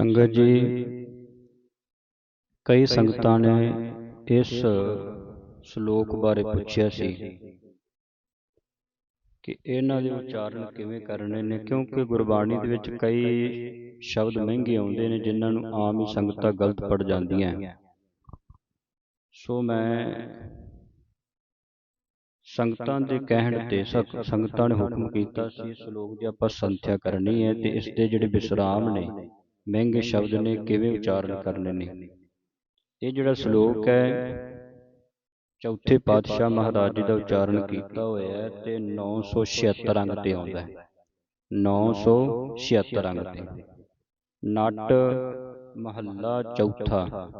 ਸੰਗਤ ਜੀ, ਕਈ ਸੰਗਤਾਂ ਨੇ ਇਸ ਸ਼ਲੋਕ ਬਾਰੇ ਪੁੱਛਿਆ ਸੀ ਕਿ ਇਹਨਾਂ ਦੇ ਉਚਾਰਨ ਕਿਵੇਂ ਕਰਨੇ ਨੇ, ਕਿਉਂਕਿ ਗੁਰਬਾਣੀ ਦੇ ਵਿੱਚ ਕਈ ਸ਼ਬਦ ਮਹਿੰਗੇ ਆਉਂਦੇ ਨੇ ਜਿਨ੍ਹਾਂ ਨੂੰ ਆਮ ਹੀ ਸੰਗਤਾਂ ਗਲਤ ਪੜ ਜਾਂਦੀਆਂ। ਸੋ ਮੈਂ ਸੰਗਤਾਂ ਦੇ ਕਹਿਣ ਤੇ ਸੰਗਤਾਂ ਨੇ ਹੁਕਮ ਕੀਤਾ ਸੀ ਸ਼ਲੋਕ ਦੀ ਆਪਾਂ ਸੰਥਿਆ ਕਰਨੀ ਹੈ ਤੇ ਇਸ ਦੇ ਜਿਹੜੇ ਵਿਸਰਾਮ ਨੇ ਮਹਿੰਗੇ ਸ਼ਬਦ ਨੇ ਕਿਵੇਂ ਉਚਾਰਨ ਕਰਨੇ? ਨੇ ਇਹ ਜਿਹੜਾ ਸ਼ਲੋਕ ਹੈ ਚੌਥੇ ਪਾਤਸ਼ਾਹ ਮਹਾਰਾਜ ਜੀ ਦਾ ਉਚਾਰਨ ਕੀਤਾ ਹੋਇਆ ਹੈ ਤੇ 976 ਅੰਗ ਤੇ ਆਉਂਦਾ ਹੈ। 976 ਅੰਗ ਤੇ। ਨਟ ਮਹੱਲਾ ਚੌਥਾ।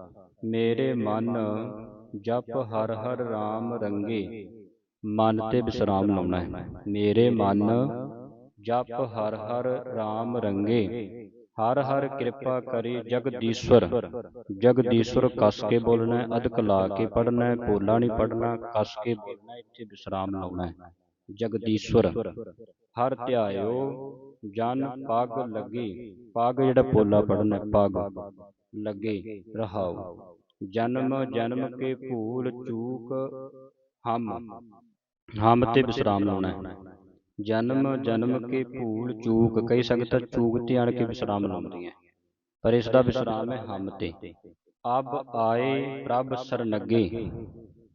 ਮੇਰੇ ਮਨ ਜਪ ਹਰ ਹਰ RAM ਰੰਗੇ। ਮਨ ਤੇ ਵਿਸਰਾਮ ਲਾਉਣਾ ਹੈ। ਮੇਰੇ ਮਨ ਜਪ ਹਰ ਹਰ RAM ਰੰਗੇ। ਹਰ ਹਰ ਕਿਰਪਾ ਕਰੀ ਜਗਦੀਸ਼ਵਰ। ਜਗਦੀਸ਼ਵਰ। ਕਸ ਕੇ ਬੋਲਣਾ ਹੈ ਅਧਕ ਲਾ ਕੇ ਪੜਨਾ ਪੋਲਾ ਨਹੀਂ ਪੜਨਾ ਕਸ ਕੇ ਬੋਲਣਾ ਇੱਥੇ ਵਿਸਰਾਮ ਲਾਉਣਾ ਜਗਦੀਸ਼ਵਰ। ਹਰ ਧਿਆਇਓ ਜਨ ਪਗ ਲੱਗੀ ਪਗ ਜਿਹੜਾ ਪੋਲਾ ਪੜਨਾ ਪਗ ਲੱਗੇ ਰਹਾਓ। ਜਨਮ ਜਨਮ ਕੇ ਭੂਲ ਚੂਕ ਹਮ। ਹਮ। ਤੇ ਵਿਸਰਾਮ ਲਾਉਣਾ ਹੈ। ਜਨਮ ਜਨਮ ਕੇ ਭੂਲ ਚੂਕ, ਕਈ ਸੰਗਤਾਂ ਚੂਕ ਤੇ ਆਣ ਕੇ ਵਿਸਰਾਮ ਲਾਉਂਦੀਆਂ। ਪਰ ਇਸ ਦਾ ਵਿਸਰਾਮ ਹੈ ਹਮ ਤੇ। ਅਬ ਆਏ ਪ੍ਰਭ ਸਰਨਗੇ।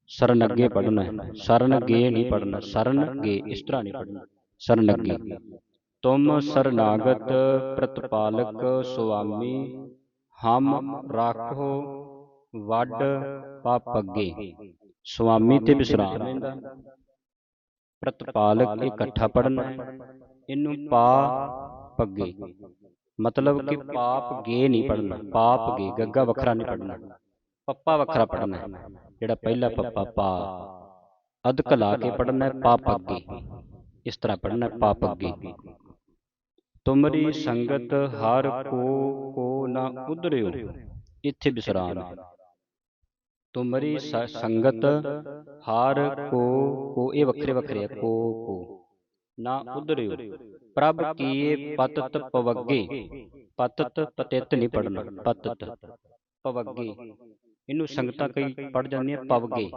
ਸਰਨਗੇ ਪੜਨਾ ਹੈ। ਸਰਨਗੇ ਨਹੀਂ ਪੜਨਾ ਸਰਨਗੇ ਇਸ ਤਰ੍ਹਾਂ ਨਹੀਂ ਪੜਨਾ ਸਰਨਗੇ। ਤੁਮ ਸਰਨਾਗਤ ਪ੍ਰਤਪਾਲਕ ਸੁਆਮੀ, ਹਮ ਰਾਖੋ ਵੱਡ ਪਾਪੱਗੇ ਸੁਆਮੀ ਤੇ ਵਿਸਰਾਮ। ਇਹਦਾ ਪ੍ਰਤਪਾਲਕ ਇਕੱਠਾ ਪੜਨਾ ਇਹਨੂੰ ਪਾ ਪੱਗੇ ਮਤਲਬ ਕਿ ਪਾਪ ਗੇ ਨਹੀਂ ਪੜਨਾ ਪਾਪ ਗੇ, ਗੱਗਾ ਵੱਖਰਾ ਨਹੀਂ ਪੜਨਾ ਪੱਪਾ ਵੱਖਰਾ ਪੜਨਾ ਜਿਹੜਾ ਪਹਿਲਾ ਪੱਪਾ ਪਾ ਅਧਕ ਲਾ ਕੇ ਪੜਨਾ ਹੈ, ਪਾਪ ਅੱਗੇ। ਇਸ ਤਰ੍ਹਾਂ ਪੜਨਾ ਪਾਪ ਅੱਗੇ। ਤੁਮਰੀ ਸੰਗਤ ਹਰ ਕੋ ਕੋ ਨਾ ਉਧਰਿਓ, ਇੱਥੇ ਵਿਸਰਾਮ ਤੁਮਰੀ ਸੰਗਤ ਹਾਰ ਕੋ ਕੋ ਇਹ ਵੱਖਰੇ ਵੱਖਰੇ ਆ ਕੋ ਕੋ ਨਾ ਉਧਰਿਓ। ਪ੍ਰਭ ਕੀਏ ਪਤਤ ਪਵੱਗੇ। ਪਤਤ ਪਤਿਤ ਨਹੀਂ ਪੜਨਾ। ਪਤਤ ਪਵੱਗੇ। ਇਹਨੂੰ ਸੰਗਤਾਂ ਕਈ ਪੜ ਜਾਂਦੀਆਂ ਪਵਗੇ।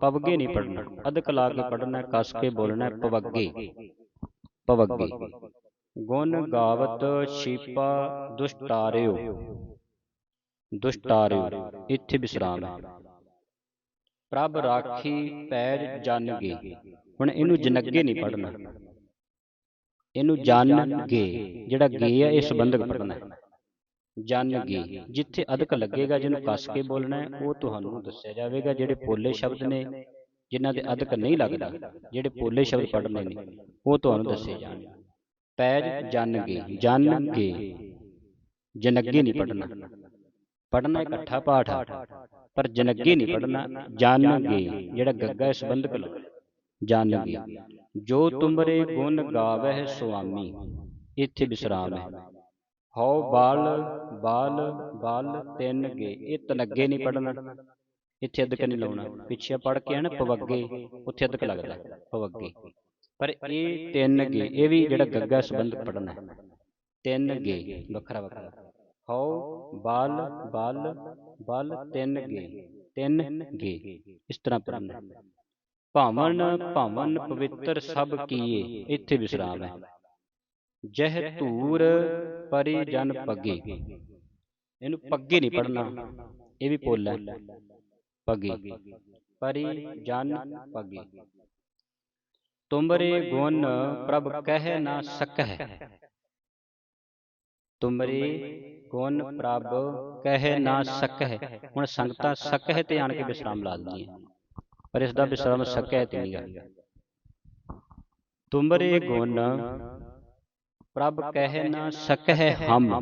ਪਵਗੇ। ਨਹੀਂ ਪੜਨਾ ਅਧਕ ਲਾ ਕੇ ਪੜਨਾ ਕਸ ਕੇ ਬੋਲਣਾ ਪਵੱਗੇ। ਪਵੱਗੇ। ਗੁਣ ਗਾਵਤ ਛੀਪਾ ਦੁਸ਼ਟਾਰਿਓ। ਦੁਸ਼ਟਾਰਿਓ। ਇੱਥੇ ਵਿਸਰਾਮ ਹੈ। ਪ੍ਰਭ ਰਾਖੀ ਪੈਜ ਜਨਗੇ ਹੁਣ ਇਹਨੂੰ ਜਨਗੇ ਨਹੀਂ ਪੜਨਾ ਇਹਨੂੰ ਜਨਗੇ ਜਿਹੜਾ ਗੇ ਆ ਇਹ ਸੰਬੰਧਕ ਪੜਨਾ ਹੈ। ਜਨਗੇ ਜਿੱਥੇ ਅਧਕ ਲੱਗੇਗਾ ਜਿਹਨੂੰ ਕੱਸ ਕੇ ਬੋਲਣਾ ਹੈ ਉਹ ਤੁਹਾਨੂੰ ਦੱਸਿਆ ਜਾਵੇਗਾ ਜਿਹੜੇ ਪੋਲੇ ਸ਼ਬਦ ਨੇ ਜਿਨ੍ਹਾਂ ਦੇ ਅਧਕ ਨਹੀਂ ਲੱਗਦਾ ਜਿਹੜੇ ਪੋਲੇ ਸ਼ਬਦ ਪੜਨੇ ਨੇ ਉਹ ਤੁਹਾਨੂੰ ਦੱਸੇ ਜਾਣਗੇ। ਪੈਜ ਜਨਗੇ ਜਨਗੇ ਜਨਗੇ ਨਹੀਂ ਪੜਨਾ ਪੜਨਾ ਇਕੱਠਾ ਪਾਠ ਆ। ਪਰ ਜਨਗੇ ਨਹੀਂ ਪੜਨਾ ਜਾਣਗੇ ਜਿਹੜਾ ਗੱਗਾ ਇਸ ਬੰਧਕ ਲੱਗ ਜਾਣਗੇ ਜੋ ਤੁਮਰੇ ਗੁਣ ਗਾਵਹਿ ਸੁਆਮੀ, ਇੱਥੇ ਵਿਸਰਾਮ ਹੈ। ਹਉ ਬਾਲ ਬਾਲ ਬਾਲ ਤਿੰਨ ਇਹ ਤਨੱਗੇ ਨਹੀਂ ਪੜਨਾ ਇੱਥੇ ਅਧਕ ਨਹੀਂ ਲਾਉਣਾ। ਪਿੱਛੇ ਪੜ ਕੇ ਹਨ, ਪਵੱਗੇ, ਉੱਥੇ ਅਦਕ ਲੱਗਦਾ, ਪਵੱਗੇ। ਪਰ ਇਹ ਤਿੰਨ ਗੇ ਇਹ ਵੀ ਜਿਹੜਾ ਗੱਗਾ ਸੰਬੰਧ ਪੜਨਾ ਹੈ। ਤਿੰਨ ਗੇ ਵੱਖਰਾ ਵੱਖਰਾ ਹਉ ਬਾਲ ਬਾਲ ਬਲ ਤਿੰਨ ਗੇ ਤਿੰਨ ਗੇ। ਇਸ ਤਰ੍ਹਾਂ ਪੜਨਾ ਭਾਵਨ ਭਾਵਨ ਪਵਿੱਤਰ ਸਭ ਕੀਏ ਇੱਥੇ ਵਿਸਰਾਮ ਹੈ। ਜਹ ਧੂਰ ਪਰਿ ਜਨ ਪੱਗੇ। ਇਹਨੂੰ ਪੱਗੇ ਨਹੀਂ ਪੜਨਾ ਇਹ ਵੀ ਪੋਲਾ ਹੈ। ਪੱਗੇ। ਪਰਿ ਜਨ ਪੱਗੇ। ਤੁਮਰੇ ਗੁਣ ਪ੍ਰਭ ਕਹਿ ਨਾ ਸਕਹਿ। ਤੁਮਰੇ ਗੁਣ ਪ੍ਰਭ ਕਹਿ ਨਾ ਸਕਹਿ ਹੁਣ ਸੰਗਤਾਂ ਸਕਹਿ ਤੇ ਆਣ ਕੇ ਵਿਸਰਾਮ ਲਾ ਦਿੰਦੀਆਂ ਪਰ ਇਸ ਦਾ ਵਿਸਰਾਮ ਸਕਹਿ ਤੇ ਨਹੀਂ ਗਾ ਤੁਮਰੇ ਗੁਣ ਪ੍ਰਭ ਕਹਿ ਨਾ ਸਕਹਿ ਹਮ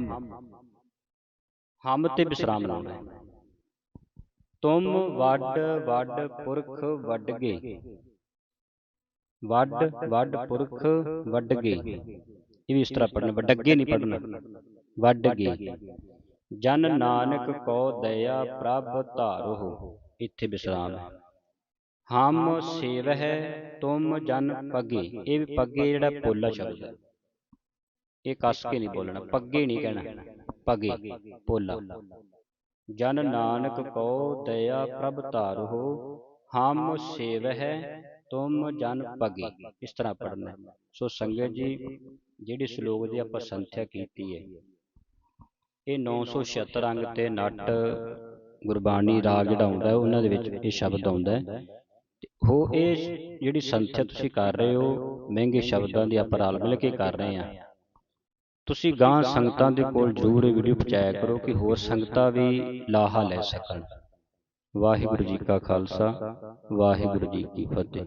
ਹਮ ਤੇ ਵਿਸਰਾਮ ਲਾਉਣਾ ਹੈ ਤੁਮ ਵੱਡ ਵੱਡ ਪੁਰਖ ਵੱਡਗੇ ਵੱਡ ਵੱਡ ਪੁਰਖ ਵੱਡਗੇ ਇਹ ਵੀ ਇਸ ਤਰ੍ਹਾਂ ਪੜਨਾ ਵੱਡਗੇ ਨਹੀਂ ਪੜਨਾ ਵੱਡਗੇ ਜਨ ਨਾਨਕ ਕੋ ਦਇਆ ਪ੍ਰਭ ਧਾਰੋ। ਇੱਥੇ ਵਿਸਰਾਮ ਹੈ। ਹਮ ਸੇਵਹਿ ਤੁਮ ਜਨ ਪਗੇ। ਇਹ ਵੀ ਪੱਗੇ ਜਿਹੜਾ ਪੋਲਾ ਸ਼ਬਦ ਹੈ ਇਹ ਕੱਸ ਕੇ ਨਹੀਂ ਬੋਲਣਾ ਪੱਗੇ ਨਹੀਂ ਕਹਿਣਾ। ਪਗੇ ਪੋਲਾ ਜਨ ਨਾਨਕ ਕੋ ਦਇਆ ਪ੍ਰਭ ਧਾਰੋ। ਹਮ ਸੇਵਹਿ ਤੁਮ ਜਨ ਪਗੇ। ਇਸ ਤਰ੍ਹਾਂ ਪੜਨਾ। ਸੋ ਸੰਗਤ ਜੀ ਜਿਹੜੀ ਸ਼ਲੋਕ ਦੀ ਆਪਾਂ ਸੰਥਿਆ ਕੀਤੀ ਹੈ। ਇਹ 976 ਅੰਗ ਤੇ ਨਟ ਗੁਰਬਾਣੀ ਰਾਗ ਜਿਹੜਾ ਆਉਂਦਾ ਹੈ, ਉਹਨਾਂ ਦੇ ਵਿੱਚ ਇਹ ਸ਼ਬਦ ਆਉਂਦਾ ਹੈ। ਇਹ ਜਿਹੜੀ ਸੰਥਿਆ ਤੁਸੀਂ ਕਰ ਰਹੇ ਹੋ ਮਹਿੰਗੇ ਸ਼ਬਦਾਂ ਦੀ ਆਪਾਂ ਰਲ ਮਿਲ ਕੇ ਕਰ ਰਹੇ ਹਾਂ। ਤੁਸੀਂ ਗਾਂ ਸੰਗਤਾਂ ਦੇ ਕੋਲ ਜਰੂਰ ਇਹ ਵੀਡੀਓ ਪਹੁੰਚਾਇਆ ਕਰੋ ਕਿ ਹੋਰ ਸੰਗਤਾਂ ਵੀ ਲਾਹਾ ਲੈ ਸਕਣ। ਵਾਹਿਗੁਰੂ ਜੀ ਕਾ ਖਾਲਸਾ ਵਾਹਿਗੁਰੂ ਜੀ ਕੀ ਫਤਿਹ।